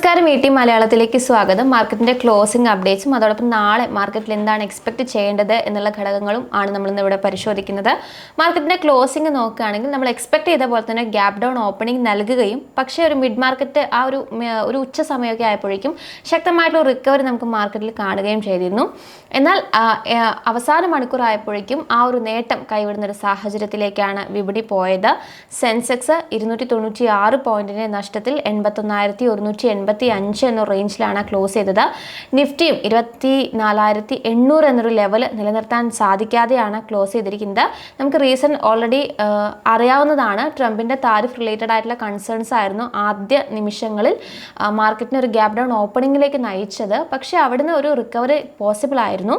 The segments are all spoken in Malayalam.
നമസ്കാരം ഇ ടി മലയാളത്തിലേക്ക് സ്വാഗതം. മാർക്കറ്റിന്റെ ക്ലോസിംഗ് അപ്ഡേറ്റ്സും അതോടൊപ്പം നാളെ മാർക്കറ്റിൽ എന്താണ് എക്സ്പെക്ട് ചെയ്യേണ്ടത് എന്നുള്ള ഘടകങ്ങളും ആണ് നമ്മൾ ഇന്ന് ഇവിടെ പരിശോധിക്കുന്നത്. മാർക്കറ്റിന്റെ ക്ലോസിംഗ് നോക്കുകയാണെങ്കിൽ നമ്മൾ എക്സ്പെക്ട് ചെയ്ത പോലെ തന്നെ ഗ്യാപ് ഡൗൺ ഓപ്പണിംഗ് നൽകുകയും പക്ഷേ ഒരു മിഡ് മാർക്കറ്റ് ആ ഒരു ഒരു ഉച്ച സമയമൊക്കെ ആയപ്പോഴേക്കും ശക്തമായിട്ടുള്ള റിക്കവറി നമുക്ക് മാർക്കറ്റിൽ കാണുകയും ചെയ്തിരുന്നു. എന്നാൽ അവസാന മണിക്കൂർ ആയപ്പോഴേക്കും ആ ഒരു നേട്ടം കൈവിടുന്ന ഒരു സാഹചര്യത്തിലേക്കാണ് വിപണി പോയത്. സെൻസെക്സ് ഇരുന്നൂറ്റി തൊണ്ണൂറ്റി ആറ് പോയിന്റിന്റെ നഷ്ടത്തിൽ എൺപത്തൊന്നായിരത്തി ഒരുന്നൂറ്റി എൺപത്തി അഞ്ച് എന്ന റേഞ്ചിലാണ് ക്ലോസ് ചെയ്തത്. നിഫ്റ്റിയും ഇരുപത്തി നാലായിരത്തി എണ്ണൂറ് എന്നൊരു ലെവൽ നിലനിർത്താൻ സാധിക്കാതെയാണ് ക്ലോസ് ചെയ്തിരിക്കുന്നത്. നമുക്ക് റീസൺ ഓൾറെഡി അറിയാവുന്നതാണ്. ട്രംപിന്റെ താരിഫ് റിലേറ്റഡ് ആയിട്ടുള്ള കൺസേൺസ് ആയിരുന്നു ആദ്യ നിമിഷങ്ങളിൽ മാർക്കറ്റിന് ഒരു ഗ്യാപ് ഡൗൺ ഓപ്പണിങ്ങിലേക്ക് നയിച്ചത്. പക്ഷേ അവിടുന്ന് ഒരു റിക്കവറി പോസിബിൾ ആയിരുന്നു.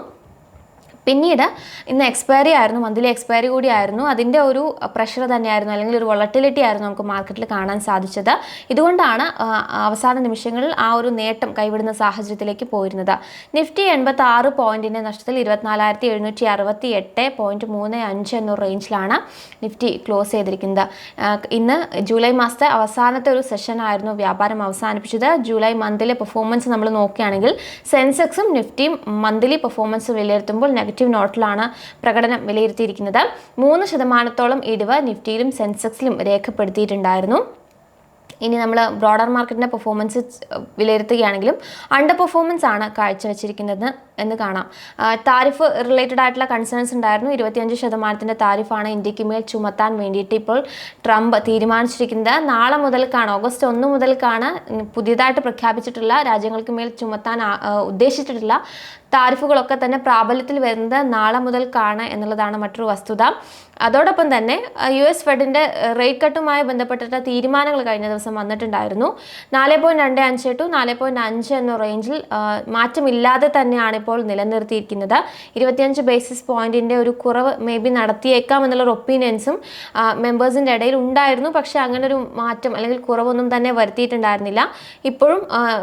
പിന്നീട് ഇന്ന് എക്സ്പയറി ആയിരുന്നു മന്ത്ലി എക്സ്പയറി കൂടി ആയിരുന്നു അതിന്റെ ഒരു പ്രഷർ തന്നെയായിരുന്നു അല്ലെങ്കിൽ ഒരു വൊളട്ടിലിറ്റി ആയിരുന്നു നമുക്ക് മാർക്കറ്റിൽ കാണാൻ സാധിച്ചത്. ഇതുകൊണ്ടാണ് അവസാന നിമിഷങ്ങളിൽ ആ ഒരു നേട്ടം കൈവിടുന്ന സാഹചര്യത്തിലേക്ക് പോയിരുന്നത്. നിഫ്റ്റി എൺപത്തി ആറ് പോയിന്റിന്റെ നഷ്ടത്തിൽ ഇരുപത്തിനാലായിരത്തി എഴുന്നൂറ്റി അറുപത്തി എട്ട് പോയിന്റ് മൂന്ന് അഞ്ച് എന്ന റേഞ്ചിലാണ് നിഫ്റ്റി ക്ലോസ് ചെയ്തിരിക്കുന്നത്. ഇന്ന് ജൂലൈ മാസത്തെ അവസാനത്തെ ഒരു സെഷൻ ആയിരുന്നു വ്യാപാരം അവസാനിപ്പിച്ചത്. ജൂലൈ മന്തിലെ പെർഫോമൻസ് നമ്മൾ നോക്കുകയാണെങ്കിൽ സെൻസെക്സും നിഫ്റ്റിയും മന്ത്ലി പെർഫോമൻസ് വിലയിരുത്തുമ്പോൾ നെഗറ്റീവ് നോട്ടിലാണ് പ്രകടനം വിലയിരുത്തിയിരിക്കുന്നത്. മൂന്ന് ശതമാനത്തോളം ഇടിവ് നിഫ്റ്റിയിലും സെൻസെക്സിലും രേഖപ്പെടുത്തിയിട്ടുണ്ടായിരുന്നു. ഇനി നമ്മൾ ബ്രോഡർ മാർക്കറ്റിന്റെ പെർഫോമൻസ് വിലയിരുത്തുകയാണെങ്കിലും അണ്ടർ പെർഫോമൻസ് ആണ് കാഴ്ചവെച്ചിരിക്കുന്നത്. എന്ന് കാണാം. താരിഫ് റിലേറ്റഡ് ആയിട്ടുള്ള കൺസേൺസ് ഉണ്ടായിരുന്നു. ഇരുപത്തിയഞ്ച് ശതമാനത്തിന്റെ താരിഫാണ് ഇന്ത്യയ്ക്ക് മേൽ ചുമത്താൻ വേണ്ടിയിട്ട് ഇപ്പോൾ ട്രംപ് തീരുമാനിച്ചിരിക്കുന്നത്. നാളെ മുതൽക്കാണ് ഓഗസ്റ്റ് ഒന്ന് മുതൽക്കാണ് പുതിയതായിട്ട് പ്രഖ്യാപിച്ചിട്ടുള്ള രാജ്യങ്ങൾക്ക് മേൽ ചുമത്താൻ ഉദ്ദേശിച്ചിട്ടുള്ള താരിഫുകളൊക്കെ തന്നെ പ്രാബല്യത്തിൽ വരുന്നത് നാളെ മുതൽക്കാണ് എന്നുള്ളതാണ് മറ്റൊരു വസ്തുത. അതോടൊപ്പം തന്നെ യു എസ് ഫെഡിന്റെ റേറ്റ് കട്ടുമായി ബന്ധപ്പെട്ടിട്ട് തീരുമാനങ്ങൾ കഴിഞ്ഞ ദിവസം വന്നിട്ടുണ്ടായിരുന്നു. നാല് പോയിന്റ് രണ്ട് അഞ്ച് ടു നാല് പോയിന്റ് അഞ്ച് എന്ന റേഞ്ചിൽ മാറ്റമില്ലാതെ തന്നെയാണ് ഇപ്പോൾ നിലനിർത്തിയിരിക്കുന്നത്. ഇരുപത്തിയഞ്ച് ബേസിസ് പോയിന്റിന്റെ ഒരു കുറവ് മേ ബി നടത്തിയേക്കാം എന്നുള്ളൊരു ഒപ്പീനിയൻസും മെമ്പേഴ്സിന്റെ ഇടയിൽ ഉണ്ടായിരുന്നു. പക്ഷേ അങ്ങനെ ഒരു മാറ്റം അല്ലെങ്കിൽ കുറവൊന്നും തന്നെ വരുത്തിയിട്ടുണ്ടായിരുന്നില്ല. ഇപ്പോഴും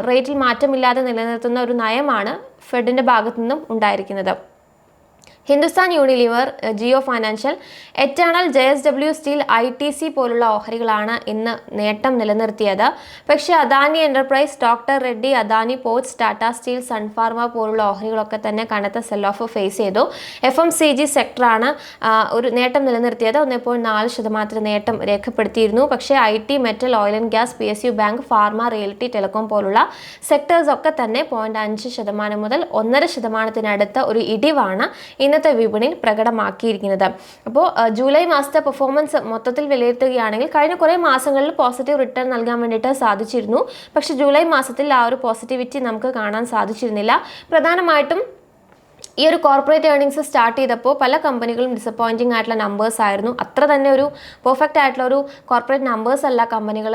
റേറ്റിൽ മാറ്റമില്ലാതെ നിലനിർത്തുന്ന ഒരു നയമാണ് ഫെഡിന്റെ ഭാഗത്തു നിന്നും ഉണ്ടായിരിക്കുന്നത്. Hindustan Unilever Jio financial Eternal J S W steel I T C പോലുള്ള ഓഹരികളാണ് ഇന്ന് നേട്ടം നിലനിർത്തിയത്. പക്ഷേ Adani enterprise doctor Reddy Adani ports Tata steel Sun Pharma പോലുള്ള ഓഹരികളൊക്കെ തന്നെ കനത്ത സെൽ ഓഫ് ഫേസ് ചെയ്തു. എഫ് എം സി ജി സെക്ടറാണ് ഒരു നേട്ടം നിലനിർത്തിയത്. ഒന്നേ പോയിന്റ് നാല് ശതമാനത്തിന് നേട്ടം രേഖപ്പെടുത്തിയിരുന്നു. പക്ഷേ I T metal oil and gas P S U bank pharma realty telecom പോലുള്ള സെക്ടേഴ്സ് ഒക്കെ തന്നെ പോയിന്റ് അഞ്ച് ശതമാനം മുതൽ ഒന്നര ശതമാനത്തിനടുത്ത ഒരു ഇടിവാണ് ഇന്നത്തെ വിപണിയിൽ പ്രകടമാക്കിയിരിക്കുന്നത്. അപ്പോൾ ജൂലൈ മാസത്തെ പെർഫോമൻസ് മൊത്തത്തിൽ വിലയിരുത്തുകയാണെങ്കിൽ കഴിഞ്ഞ കുറേ മാസങ്ങളിൽ പോസിറ്റീവ് റിട്ടേൺ നൽകാൻ വേണ്ടിയിട്ട് സാധിച്ചിരുന്നു. പക്ഷേ ജൂലൈ മാസത്തിൽ ആ ഒരു പോസിറ്റിവിറ്റി നമുക്ക് കാണാൻ സാധിച്ചിരുന്നില്ല. പ്രധാനമായിട്ടും ഈ ഒരു കോർപ്പറേറ്റ് ഏർണിങ്സ് സ്റ്റാർട്ട് ചെയ്തപ്പോൾ പല കമ്പനികളും ഡിസപ്പോയിന്റിംഗ് ആയിട്ടുള്ള നമ്പേഴ്സ് ആയിരുന്നു. അത്ര തന്നെ ഒരു പെർഫെക്റ്റ് ആയിട്ടുള്ള ഒരു കോർപ്പറേറ്റ് നമ്പേഴ്സ് അല്ല കമ്പനികൾ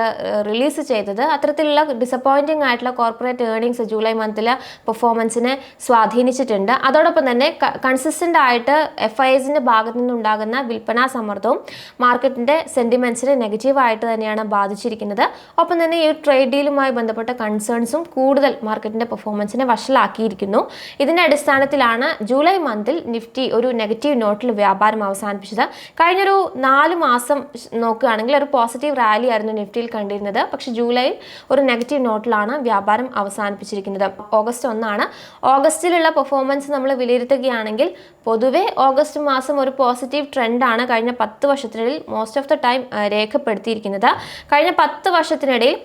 റിലീസ് ചെയ്തത്. അത്തരത്തിലുള്ള ഡിസപ്പോയിന്റിംഗ് ആയിട്ടുള്ള കോർപ്പറേറ്റ് ഏർണിങ്സ് ജൂലൈ മന്തിലെ പെർഫോമൻസിനെ സ്വാധീനിച്ചിട്ടുണ്ട്. അതോടൊപ്പം തന്നെ കൺസിസ്റ്റന്റ് ആയിട്ട് എഫ് ഐ എസിന്റെ ഭാഗത്തു നിന്നുണ്ടാകുന്ന വിൽപ്പനാ സമ്മർദ്ദവും മാർക്കറ്റിന്റെ സെന്റിമെന്റ്സിനെ നെഗറ്റീവായിട്ട് തന്നെയാണ് ബാധിച്ചിരിക്കുന്നത്. ഒപ്പം തന്നെ ഈ ട്രേഡ് ഡീലുമായി ബന്ധപ്പെട്ട കൺസേൺസും കൂടുതൽ മാർക്കറ്റിന്റെ പെർഫോമൻസിനെ വഷളാക്കിയിരിക്കുന്നു. ഇതിന്റെ അടിസ്ഥാനത്തിലാണ് ജൂലൈ മന്തിൽ നിഫ്റ്റി ഒരു നെഗറ്റീവ് നോട്ടിൽ വ്യാപാരം അവസാനിപ്പിച്ചത്. കഴിഞ്ഞൊരു നാല് മാസം നോക്കുകയാണെങ്കിൽ ഒരു പോസിറ്റീവ് റാലി ആയിരുന്നു നിഫ്റ്റിയിൽ കണ്ടിരുന്നത്. പക്ഷെ ജൂലൈയിൽ ഒരു നെഗറ്റീവ് നോട്ടിലാണ് വ്യാപാരം അവസാനിപ്പിച്ചിരിക്കുന്നത്. ഓഗസ്റ്റ് ഒന്നാണ്. ഓഗസ്റ്റിലുള്ള പെർഫോമൻസ് നമ്മൾ വിലയിരുത്തുകയാണെങ്കിൽ പൊതുവെ ഓഗസ്റ്റ് മാസം ഒരു പോസിറ്റീവ് ട്രെൻഡാണ് കഴിഞ്ഞ പത്ത് വർഷത്തിനിടയിൽ മോസ്റ്റ് ഓഫ് ദ ടൈം രേഖപ്പെടുത്തിയിരിക്കുന്നത്. കഴിഞ്ഞ പത്ത് വർഷത്തിനിടയിൽ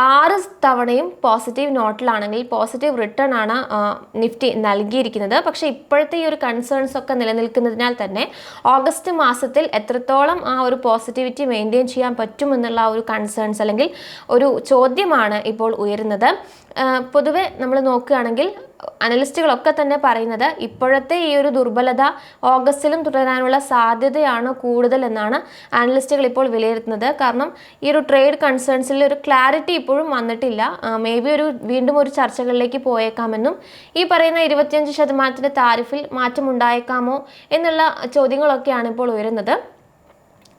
ആറ് തവണയും പോസിറ്റീവ് നോട്ടിലാണെങ്കിൽ പോസിറ്റീവ് റിട്ടേൺ ആണ് നിഫ്റ്റി നൽകിയിരിക്കുന്നത്. പക്ഷേ ഇപ്പോഴത്തെ ഈ ഒരു കൺസേൺസ് ഒക്കെ നിലനിൽക്കുന്നതിനാൽ തന്നെ ഓഗസ്റ്റ് മാസത്തിൽ എത്രത്തോളം ആ ഒരു പോസിറ്റിവിറ്റി മെയിന്റെയിൻ ചെയ്യാൻ പറ്റുമെന്നുള്ള ഒരു കൺസേൺസ് അല്ലെങ്കിൽ ഒരു ചോദ്യമാണ് ഇപ്പോൾ ഉയരുന്നത്. പൊതുവെ നമ്മൾ നോക്കുകയാണെങ്കിൽ അനലിസ്റ്റുകളൊക്കെ തന്നെ പറയുന്നത് ഇപ്പോഴത്തെ ഈ ഒരു ദുർബലത ഓഗസ്റ്റിലും തുടരാനുള്ള സാധ്യതയാണ് കൂടുതൽ എന്നാണ് അനലിസ്റ്റുകൾ ഇപ്പോൾ വിലയിരുത്തുന്നത്. കാരണം ഈ ഒരു ട്രേഡ് കൺസേൺസിൽ ഒരു ക്ലാരിറ്റി ഇപ്പോഴും വന്നിട്ടില്ല. മേ ബി ഒരു വീണ്ടും ഒരു ചർച്ചകളിലേക്ക് പോയേക്കാമെന്നും ഈ പറയുന്ന ഇരുപത്തിയഞ്ച് ശതമാനത്തിന്റെ താരിഫിൽ മാറ്റമുണ്ടായേക്കാമോ എന്നുള്ള ചോദ്യങ്ങളൊക്കെയാണ് ഇപ്പോൾ ഉയരുന്നത്.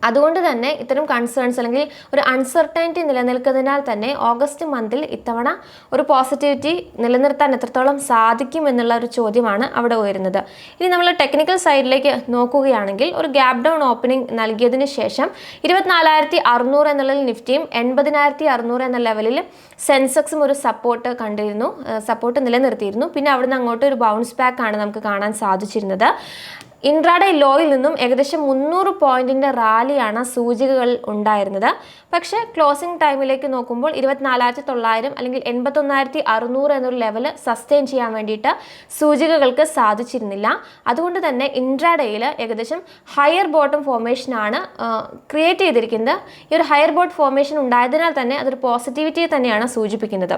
അതുകൊണ്ട് തന്നെ ഇത്തരം കൺസേൺസ് അല്ലെങ്കിൽ ഒരു അൺസർട്ടനിറ്റി നിലനിൽക്കുന്നതിനാൽ തന്നെ ഓഗസ്റ്റ് മന്തിൽ ഇത്തവണ ഒരു പോസിറ്റിവിറ്റി നിലനിർത്താൻ എത്രത്തോളം സാധിക്കും എന്നുള്ള ഒരു ചോദ്യമാണ് അവിടെ ഉയരുന്നത്. ഇനി നമ്മൾ ടെക്നിക്കൽ സൈഡിലേക്ക് നോക്കുകയാണെങ്കിൽ ഒരു ഗ്യാപ് ഡൗൺ ഓപ്പണിംഗ് നൽകിയതിന് ശേഷം ഇരുപത്തിനാലായിരത്തി അറുന്നൂറ് എന്നുള്ള നിഫ്റ്റിയും എൺപതിനായിരത്തി അറുന്നൂറ് എന്ന ലെവലിൽ സെൻസെക്സും ഒരു സപ്പോർട്ട് കണ്ടിരുന്നു സപ്പോർട്ട് നിലനിർത്തിയിരുന്നു. പിന്നെ അവിടുന്ന് അങ്ങോട്ട് ഒരു ബൗൺസ് ബാക്ക് ആണ് നമുക്ക് കാണാൻ സാധിച്ചിരുന്നത്. ഇൻട്രാഡേ ലോയിൽ നിന്നും ഏകദേശം മുന്നൂറ് പോയിന്റിന്റെ റാലിയാണ് സൂചികകൾ ഉണ്ടായിരുന്നത്. പക്ഷേ ക്ലോസിംഗ് ടൈമിലേക്ക് നോക്കുമ്പോൾ ഇരുപത്തിനാലായിരത്തി തൊള്ളായിരം അല്ലെങ്കിൽ എൺപത്തൊന്നായിരത്തി അറുന്നൂറ് എന്നൊരു ലെവൽ സസ്റ്റെയിൻ ചെയ്യാൻ വേണ്ടിയിട്ട് സൂചികകൾക്ക് സാധിച്ചിരുന്നില്ല. അതുകൊണ്ട് തന്നെ ഇൻട്രാഡേയിൽ ഏകദേശം ഹയർ ബോട്ടം ഫോർമേഷനാണ് ക്രിയേറ്റ് ചെയ്തിരിക്കുന്നത്. ഈ ഒരു ഹയർ ബോട്ട് ഫോർമേഷൻ ഉണ്ടായതിനാൽ തന്നെ അതൊരു പോസിറ്റിവിറ്റിയെ തന്നെയാണ് സൂചിപ്പിക്കുന്നത്.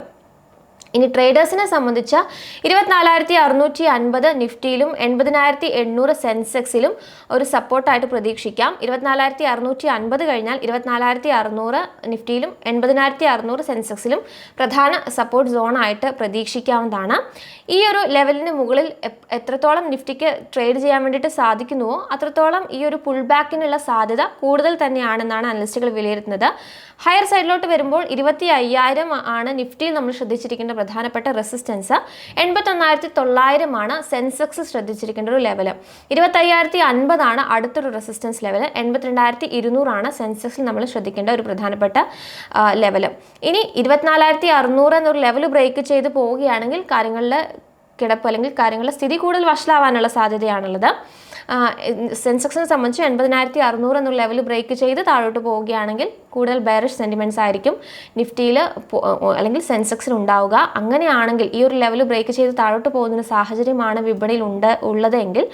ഇനി ട്രേഡേഴ്സിനെ സംബന്ധിച്ച ഇരുപത്തിനാലായിരത്തി അറുന്നൂറ്റി അൻപത് നിഫ്റ്റിയിലും എൺപതിനായിരത്തി എണ്ണൂറ് സെൻസെക്സിലും ഒരു സപ്പോർട്ടായിട്ട് പ്രതീക്ഷിക്കാം. ഇരുപത്തിനാലായിരത്തി അറുന്നൂറ്റി അൻപത് കഴിഞ്ഞാൽ ഇരുപത്തിനാലായിരത്തി അറുന്നൂറ് നിഫ്റ്റിയിലും എൺപതിനായിരത്തി അറുന്നൂറ് സെൻസെക്സിലും പ്രധാന സപ്പോർട്ട് സോണായിട്ട് പ്രതീക്ഷിക്കാവുന്നതാണ്. ഈ ഒരു ലെവലിന് മുകളിൽ എത്രത്തോളം നിഫ്റ്റിക്ക് ട്രേഡ് ചെയ്യാൻ വേണ്ടിയിട്ട് സാധിക്കുന്നുവോ അത്രത്തോളം ഈ ഒരു പുൾ ബാക്കിനുള്ള സാധ്യത കൂടുതൽ തന്നെയാണെന്നാണ് അനലിസ്റ്റുകൾ വിലയിരുത്തുന്നത്. ഹയർ സൈഡിലോട്ട് വരുമ്പോൾ ഇരുപത്തി അയ്യായിരം ആണ് നിഫ്റ്റിയിൽ നമ്മൾ ശ്രദ്ധിച്ചിരിക്കേണ്ട പ്രധാനപ്പെട്ട റെസിസ്റ്റൻസ് എൺപത്തൊന്നായിരത്തി തൊള്ളായിരമാണ് സെൻസെക്സ് ശ്രദ്ധിച്ചിരിക്കേണ്ട ഒരു ലെവൽ ഇരുപത്തയ്യായിരത്തി അൻപതാണ് അടുത്തൊരു റെസിസ്റ്റൻസ് ലെവൽ എൺപത്തിരണ്ടായിരത്തി ഇരുന്നൂറാണ് സെൻസെക്സിൽ നമ്മൾ ശ്രദ്ധിക്കേണ്ട ഒരു പ്രധാനപ്പെട്ട ലെവൽ ഇനി ഇരുപത്തിനാലായിരത്തി അറുന്നൂറ് എന്നൊരു ലെവൽ ബ്രേക്ക് ചെയ്ത് പോവുകയാണെങ്കിൽ കാര്യങ്ങളിൽ കിടപ്പ് അല്ലെങ്കിൽ കാര്യങ്ങളുടെ സ്ഥിതി കൂടുതൽ വഷളാവാനുള്ള സാധ്യതയാണുള്ളത്. സെൻസെക്സിനെ സംബന്ധിച്ച് എൺപതിനായിരത്തി അറുന്നൂറ് എന്നുള്ള ലെവൽ ബ്രേക്ക് ചെയ്ത് താഴോട്ട് പോവുകയാണെങ്കിൽ കൂടുതൽ ബെയറിഷ് സെന്റിമെന്റ്സ് ആയിരിക്കും. നിഫ്റ്റിയിൽ അല്ലെങ്കിൽ സെൻസെക്സിൽ ഉണ്ടാവുക. അങ്ങനെയാണെങ്കിൽ ഈ ഒരു ലെവൽ ബ്രേക്ക് ചെയ്ത് താഴോട്ട് പോകുന്ന സാഹചര്യമാണ് വിപണിയിൽ ഉണ്ട് ഉള്ളതെങ്കിൽ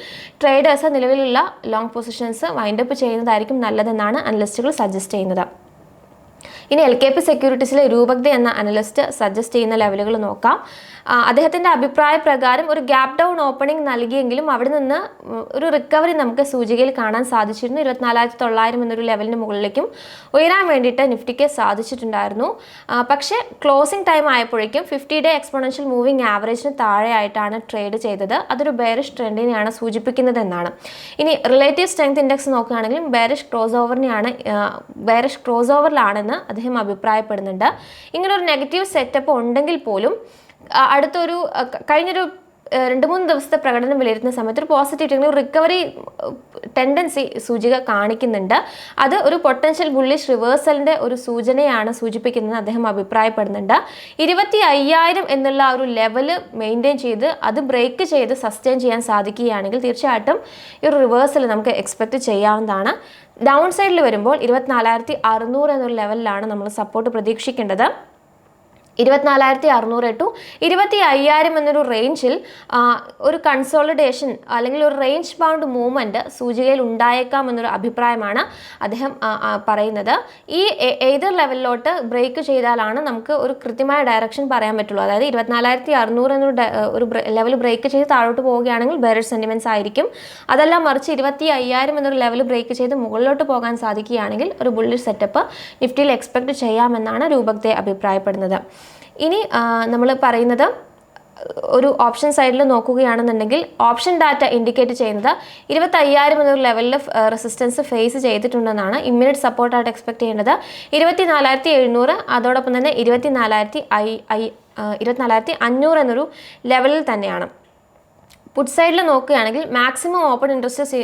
ട്രേഡേഴ്സ് നിലവിലുള്ള ലോങ് പൊസിഷൻസ് വൈൻഡപ്പ് ചെയ്യുന്നതായിരിക്കും നല്ലതെന്നാണ് അനലിസ്റ്റുകൾ സജസ്റ്റ് ചെയ്യുന്നത്. ഇനി എൽ കെ പി സെക്യൂരിറ്റീസിലെ രൂപഗ്ധ എന്ന അനലിസ്റ്റ് സജസ്റ്റ് ചെയ്യുന്ന ലെവലുകൾ നോക്കാം. അദ്ദേഹത്തിന്റെ അഭിപ്രായ പ്രകാരം ഒരു ഗ്യാപ് ഡൗൺ ഓപ്പണിംഗ് നൽകിയെങ്കിലും അവിടെ നിന്ന് ഒരു റിക്കവറി നമുക്ക് സൂചികയിൽ കാണാൻ സാധിച്ചിരുന്നു. ഇരുപത്തിനാലായിരത്തി തൊള്ളായിരം എന്നൊരു ലെവലിന് മുകളിലേക്കും ഉയരാൻ വേണ്ടിയിട്ട് നിഫ്റ്റിക്ക് സാധിച്ചിട്ടുണ്ടായിരുന്നു. പക്ഷേ ക്ലോസിംഗ് ടൈം ആയപ്പോഴേക്കും ഫിഫ്റ്റി ഡേ എക്സ്പോണൻഷ്യൽ മൂവിംഗ് ആവറേജിന് താഴെയായിട്ടാണ് ട്രേഡ് ചെയ്തത്. അതൊരു ബേറിഷ് ട്രെൻഡിനെയാണ് സൂചിപ്പിക്കുന്നത് എന്നാണ്. ഇനി റിലേറ്റീവ് സ്ട്രെങ്ത് ഇൻഡെക്സ് നോക്കുകയാണെങ്കിലും ബേറിഷ് ക്രോസ് ഓവറിനെയാണ് ബേറിഷ് ക്രോസ് ഓവറിലാണെന്ന് അദ്ദേഹം അഭിപ്രായപ്പെടുന്നുണ്ട്. ഇങ്ങനൊരു നെഗറ്റീവ് സെറ്റപ്പ് ഉണ്ടെങ്കിൽ പോലും അടുത്തൊരു കഴിഞ്ഞൊരു രണ്ട് മൂന്ന് ദിവസത്തെ പ്രകടനം വിലയിരുത്തുന്ന സമയത്ത് ഒരു പോസിറ്റീവ് റിക്കവറി ടെൻഡൻസി സൂചിക കാണിക്കുന്നുണ്ട്. അത് ഒരു പൊട്ടൻഷ്യൽ ബുള്ളിഷ് റിവേഴ്സലിന്റെ ഒരു സൂചനയാണ് സൂചിപ്പിക്കുന്നത് അദ്ദേഹം അഭിപ്രായപ്പെടുന്നുണ്ട്. ഇരുപത്തി അയ്യായിരം എന്നുള്ള ഒരു ലെവൽ മെയിന്റെയിൻ ചെയ്ത് അത് ബ്രേക്ക് ചെയ്ത് സസ്റ്റെയിൻ ചെയ്യാൻ സാധിക്കുകയാണെങ്കിൽ തീർച്ചയായിട്ടും ഈ ഒരു റിവേഴ്സൽ നമുക്ക് എക്സ്പെക്റ്റ് ചെയ്യാവുന്നതാണ്. ഡൗൺ സൈഡിൽ വരുമ്പോൾ ഇരുപത്തിനാലായിരത്തി അറുന്നൂറ് എന്നൊരു ലെവലിലാണ് നമ്മൾ സപ്പോർട്ട് പ്രതീക്ഷിക്കേണ്ടത്. ഇരുപത്തിനാലായിരത്തി അറുന്നൂറ് ടു ഇരുപത്തി അയ്യായിരം എന്നൊരു റേഞ്ചിൽ ഒരു കൺസോളിഡേഷൻ അല്ലെങ്കിൽ ഒരു റേഞ്ച് ബൗണ്ട് മൂവ്മെന്റ് സൂചികയിൽ ഉണ്ടായേക്കാം എന്നൊരു അഭിപ്രായമാണ് അദ്ദേഹം പറയുന്നത്. ഈ ഏതർ ലെവലിലോട്ട് ബ്രേക്ക് ചെയ്താലാണ് നമുക്ക് ഒരു കൃത്യമായ ഡയറക്ഷൻ പറയാൻ പറ്റുള്ളൂ. അതായത് ഇരുപത്തിനാലായിരത്തി അറുന്നൂറ് എന്നൊരു ഒരു ലെവൽ ബ്രേക്ക് ചെയ്ത് താഴോട്ട് പോവുകയാണെങ്കിൽ ബെയറിഷ് സെന്റിമെന്റ്സ് ആയിരിക്കും. അതെല്ലാം മറിച്ച് ഇരുപത്തി അയ്യായിരം എന്നൊരു ലെവൽ ബ്രേക്ക് ചെയ്ത് മുകളിലോട്ട് പോകാൻ സാധിക്കുകയാണെങ്കിൽ ഒരു ബുള്ളിഷ് സെറ്റപ്പ് നിഫ്റ്റിയിൽ എക്സ്പെക്ട് ചെയ്യാമെന്നാണ് രൂപത്തെ അഭിപ്രായപ്പെടുന്നത്. ഇനി നമ്മൾ പറയുന്നത് ഒരു ഓപ്ഷൻ സൈഡിൽ നോക്കുകയാണെന്നുണ്ടെങ്കിൽ ഓപ്ഷൻ ഡാറ്റ ഇൻഡിക്കേറ്റ് ചെയ്യുന്നത് ഇരുപത്തയ്യായിരം എന്നൊരു ലെവലിൽ റെസിസ്റ്റൻസ് ഫേസ് ചെയ്തിട്ടുണ്ടെന്നാണ് ഇമ്മീഡിയറ്റ് സപ്പോർട്ടായിട്ട് എക്സ്പെക്ട് ചെയ്യേണ്ടത്. ഇരുപത്തിനാലായിരത്തി എഴുന്നൂറ് അതോടൊപ്പം തന്നെ ഇരുപത്തിനാലായിരത്തി ഐ ഐ ഇരുപത്തിനാലായിരത്തി അഞ്ഞൂറ് എന്നൊരു ലെവലിൽ തന്നെയാണ്. പുട്ട് സൈഡിൽ നോക്കുകയാണെങ്കിൽ മാക്സിമം ഓപ്പൺ ഇൻട്രസ്റ്റ്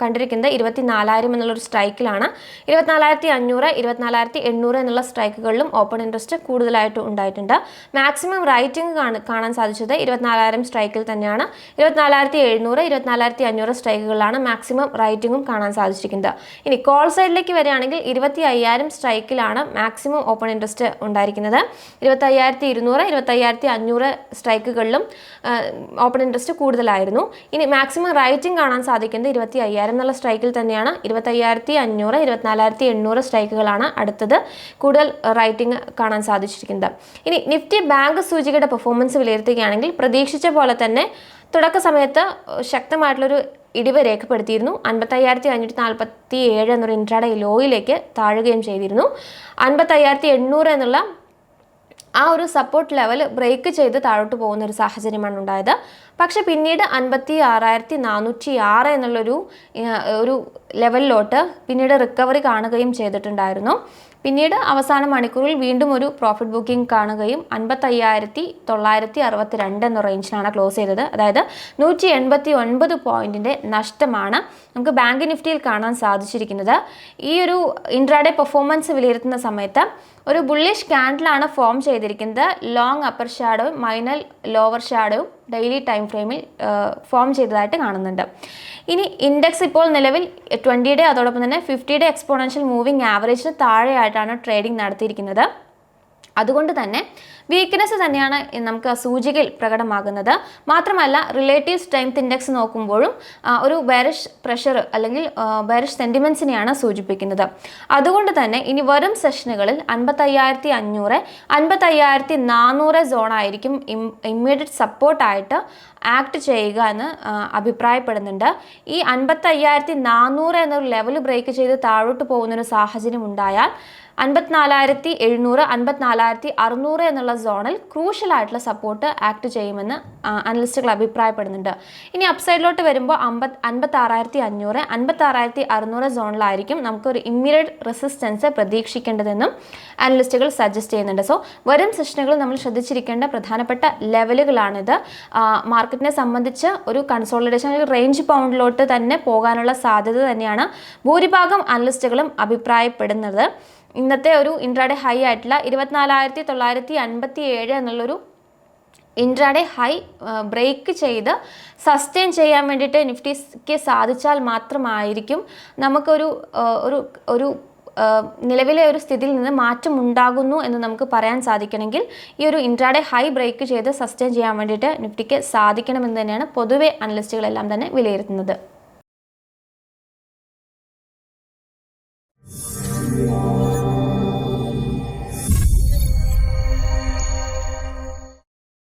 കണ്ടിരിക്കുന്നത് ഇരുപത്തിനാലായിരം എന്നുള്ളൊരു സ്ട്രൈക്കിലാണ്. ഇരുപത്തിനാലായിരത്തി അഞ്ഞൂറ് ഇരുപത്തിനാലായിരത്തി എണ്ണൂറ് എന്നുള്ള സ്ട്രൈക്കുകളിലും ഓപ്പൺ ഇൻട്രസ്റ്റ് കൂടുതലായിട്ട് ഉണ്ടായിട്ടുണ്ട്. മാക്സിമം റൈറ്റിംഗ് കാണാൻ സാധിച്ചത് ഇരുപത്തിനാലായിരം സ്ട്രൈക്കിൽ തന്നെയാണ്. ഇരുപത്തിനാലായിരത്തി എഴുന്നൂറ് ഇരുപത്തിനാലായിരത്തി അഞ്ഞൂറ് സ്ട്രൈക്കുകളിലാണ് മാക്സിമം റൈറ്റിംഗും കാണാൻ സാധിച്ചിരിക്കുന്നത്. ഇനി കോൾ സൈഡിലേക്ക് വരികയാണെങ്കിൽ ഇരുപത്തി അയ്യായിരം സ്ട്രൈക്കിലാണ് മാക്സിമം ഓപ്പൺ ഇൻട്രസ്റ്റ് ഉണ്ടായിരിക്കുന്നത്. ഇരുപത്തി അയ്യായിരത്തി ഇരുന്നൂറ് ഇരുപത്തി അയ്യായിരത്തി അഞ്ഞൂറ് സ്ട്രൈക്കുകളിലും ഓപ്പൺ ഇൻട്രസ്റ്റ് കൂടുതലായിരുന്നു ഇനി മാക്സിമം റൈറ്റിംഗ് കാണാൻ സാധിക്കുന്നത് ഇരുപത്തി അയ്യായിരം എന്നുള്ള സ്ട്രൈക്കിൽ തന്നെയാണ്. ഇരുപത്തി അയ്യായിരത്തി അഞ്ഞൂറ് ഇരുപത്തിനാലായിരത്തി എണ്ണൂറ് സ്ട്രൈക്കുകളാണ് അടുത്തത് കൂടുതൽ റൈറ്റിംഗ് കാണാൻ സാധിച്ചിരിക്കുന്നത്. ഇനി നിഫ്റ്റി ബാങ്ക് സൂചികയുടെ പെർഫോമൻസ് വിലയിരുത്തുകയാണെങ്കിൽ പ്രതീക്ഷിച്ച പോലെ തന്നെ തുടക്ക സമയത്ത് ശക്തമായിട്ടുള്ളൊരു ഇടിവ് രേഖപ്പെടുത്തിയിരുന്നു. അൻപത്തയ്യായിരത്തി അഞ്ഞൂറ്റി നാൽപ്പത്തി ഏഴ് എന്നൊരു ഇൻട്രാഡേ ലോയിലേക്ക് താഴുകയും ചെയ്തിരുന്നു. അൻപത്തയ്യായിരത്തി എണ്ണൂറ് എന്നുള്ള ആ ഒരു സപ്പോർട്ട് ലെവൽ ബ്രേക്ക് ചെയ്ത് താഴോട്ട് പോകുന്ന ഒരു സാഹചര്യമാണ് ഉണ്ടായത്. പക്ഷെ പിന്നീട് അൻപത്തി ആറായിരത്തി നാനൂറ്റി ആറ് എന്നുള്ളൊരു ഒരു ലെവലിലോട്ട് പിന്നീട് റിക്കവറി കാണുകയും ചെയ്തിട്ടുണ്ടായിരുന്നു. പിന്നീട് അവസാന മണിക്കൂറിൽ വീണ്ടും ഒരു പ്രോഫിറ്റ് ബുക്കിംഗ് കാണുകയും അൻപത്തയ്യായിരത്തി തൊള്ളായിരത്തി അറുപത്തി രണ്ട് എന്ന റേഞ്ചിലാണ് ക്ലോസ് ചെയ്തത്. അതായത് നൂറ്റി എൺപത്തി ഒൻപത് പോയിന്റിന്റെ നഷ്ടമാണ് നമുക്ക് ബാങ്ക് നിഫ്റ്റിയിൽ കാണാൻ സാധിച്ചിരിക്കുന്നത്. ഈ ഒരു ഇൻട്രാഡേ പെർഫോമൻസ് വിലയിരുത്തുന്ന സമയത്ത് ഒരു ബുള്ളിഷ് ക്യാൻഡിലാണ് ഫോം ചെയ്തിരിക്കുന്നത്. ലോങ് അപ്പർ ഷാഡോയും മൈനൽ ലോവർ ഷാഡോയും ഡെയിലി ടൈം ഫ്രെയിമിൽ ഫോം ചെയ്തതായിട്ട് കാണുന്നുണ്ട്. ഇനി ഇൻഡെക്സ് ഇപ്പോൾ നിലവിൽ ട്വന്റി ഡേ അതോടൊപ്പം തന്നെ ഫിഫ്റ്റി ഡേ എക്സ്പോണൻഷ്യൽ മൂവിങ് ആവറേജിന് താഴെയായിട്ടാണ് ട്രേഡിംഗ് നടത്തിയിരിക്കുന്നത്. അതുകൊണ്ട് തന്നെ വീക്ക്നെസ് തന്നെയാണ് നമുക്ക് സൂചികയിൽ പ്രകടമാകുന്നത്. മാത്രമല്ല റിലേറ്റീവ് സ്ട്രെങ്ത് ഇൻഡെക്സ് നോക്കുമ്പോഴും ഒരു ബാരിഷ് പ്രഷർ അല്ലെങ്കിൽ ബാരിഷ് സെന്റിമെൻസിനെയാണ് സൂചിപ്പിക്കുന്നത്. അതുകൊണ്ട് തന്നെ ഇനി വരും സെഷനുകളിൽ അൻപത്തയ്യായിരത്തി അഞ്ഞൂറ് അൻപത്തയ്യായിരത്തി നാനൂറ് സോണായിരിക്കും ഇമ്മീഡിയറ്റ് സപ്പോർട്ടായിട്ട് ആക്ട് ചെയ്യുക എന്ന് അഭിപ്രായപ്പെടുന്നുണ്ട്. ഈ അൻപത്തയ്യായിരത്തി നാനൂറ് എന്നൊരു ലെവൽ ബ്രേക്ക് ചെയ്ത് താഴോട്ട് പോകുന്നൊരു സാഹചര്യം ഉണ്ടായാൽ അൻപത്തിനാലായിരത്തി എഴുന്നൂറ് അൻപത്തിനാലായിരത്തി അറുന്നൂറ് എന്നുള്ള സോണിൽ ക്രൂഷ്യൽ ആയിട്ടുള്ള സപ്പോർട്ട് ആക്ട് ചെയ്യുമെന്ന് അനലിസ്റ്റുകൾ അഭിപ്രായപ്പെടുന്നുണ്ട്. ഇനി അപ്സൈഡിലോട്ട് വരുമ്പോൾ അമ്പത് അൻപത്തി ആറായിരത്തി അഞ്ഞൂറ് അൻപത്തി ആറായിരത്തി അറുന്നൂറ് സോണിലായിരിക്കും നമുക്കൊരു ഇമ്മീഡിയറ്റ് റെസിസ്റ്റൻസ് പ്രതീക്ഷിക്കേണ്ടതെന്നും അനലിസ്റ്റുകൾ സജസ്റ്റ് ചെയ്യുന്നുണ്ട്. സോ വരും സെഷനുകളിൽ നമ്മൾ ശ്രദ്ധിച്ചിരിക്കേണ്ട പ്രധാനപ്പെട്ട ലെവലുകളാണിത്. മാർക്കറ്റിനെ സംബന്ധിച്ച് ഒരു കൺസോളിഡേഷൻ ഒരു റേഞ്ച് പൗണ്ടിലോട്ട് തന്നെ പോകാനുള്ള സാധ്യത തന്നെയാണ് ഭൂരിഭാഗം അനലിസ്റ്റുകളും അഭിപ്രായപ്പെടുന്നത്. ഇന്നത്തെ ഒരു ഇൻട്രാഡേ ഹൈ ആയിട്ടുള്ള ഇരുപത്തിനാലായിരത്തി തൊള്ളായിരത്തി അൻപത്തി ഏഴ് എന്നുള്ളൊരു ഇൻട്രാഡേ ഹൈ ബ്രേക്ക് ചെയ്ത് സസ്റ്റെയിൻ ചെയ്യാൻ വേണ്ടിയിട്ട് നിഫ്റ്റിക്ക് സാധിച്ചാൽ മാത്രമായിരിക്കും നമുക്കൊരു ഒരു ഒരു നിലവിലെ ഒരു സ്ഥിതിയിൽ നിന്ന് മാറ്റം ഉണ്ടാകുന്നു എന്ന് നമുക്ക് പറയാൻ സാധിക്കണമെങ്കിൽ ഈ ഒരു ഇൻട്രാഡേ ഹൈ ബ്രേക്ക് ചെയ്ത് സസ്റ്റെയിൻ ചെയ്യാൻ വേണ്ടിയിട്ട് നിഫ്റ്റിക്ക് സാധിക്കണമെന്ന് തന്നെയാണ് പൊതുവെ അനലിസ്റ്റുകളെല്ലാം തന്നെ വിലയിരുത്തുന്നത്.